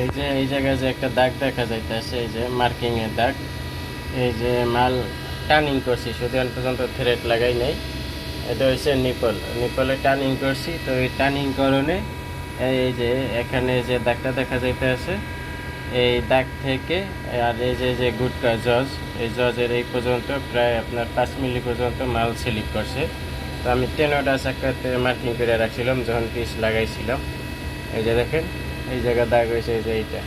এই যে, এই জায়গায় যে একটা দাগ দেখা যাইতেছে, এই যে মার্কিং এর দাগ, এই যে মাল টার্নিং করছি, শুধু এখন পর্যন্ত থ্রেড লাগাই নাই। এটা হচ্ছে নিপল। নিপলে টার্নিং করছি, তো এই টার্নিং করণে এই যে এখানে যে দাগটা দেখা যাইতে আছে এই দাগ থেকে, আর এই যে যে গুটকা জজ, এই জজের এই পর্যন্ত প্রায় আপনার পাঁচ মিলি পর্যন্ত মাল স্লিপ করছে। তো আমি টেনোটা চাকাতে মার্কিং করে রাখছিলাম, যখন পিস লাগাইছিলাম। এই যে দেখেন এই জায়গা দাগ হয়েছে, এই যে এইটা।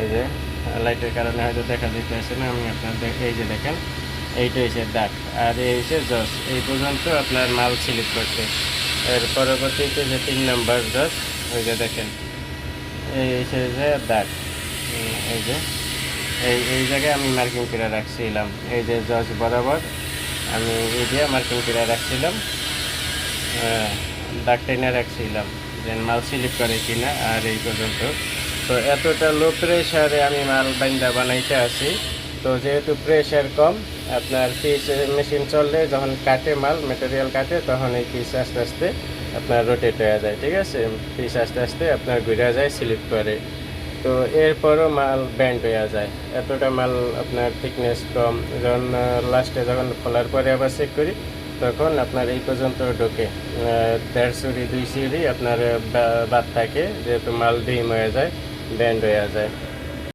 এই যে লাইটের কারণে হয়তো দেখা যেতে আসে না, আমি আপনার দেখ- এই যে দেখেন, এইটা হচ্ছে দাগ, আর এই হচ্ছে জস এই পর্যন্ত আপনার মাল স্লিপ করছে এর পরবর্তীতে যে তিন নম্বর জস ওই যে দেখেন, এই হচ্ছে যে দাগ। এই যে, এই এই জায়গায় আমি মার্কিং করে রাখছিলাম। এই যে জজ বরাবর আমি এই দিয়ে মার্কিং করে রাখছিলাম। দাগ টেনে রাখছিলাম। মাল স্লিপ করে কিনা আর এই পর্যন্ত। তো এতটা লো প্রেশারে আমি মাল বাইন্দা বানাইতে আছি। তো যেহেতু প্রেশার কম, আপনার পিস মেশিন চললে যখন কাটে মাল মেটেরিয়াল কাটে, তখন এই পিস আস্তে আস্তে আপনার রোটেট হয়ে যায়, ঠিক আছে? পিস আস্তে আস্তে আপনার ঘুরে যায় স্লিপ করে। তো এরপরও মাল ব্যান্ড হয়ে যায়। এতটা মাল আপনার থিকনেস কম, যখন লাস্টে যখন খোলার পরে আবার চেক করি তখন আপনার এই পর্যন্ত ঢোকে। দেড় সিঁড়ি, দুই সিঁড়ি আপনার বাদ থাকে, যেহেতু মাল ডিম হয়ে যায়, ব্যান্ড হয়ে যায়।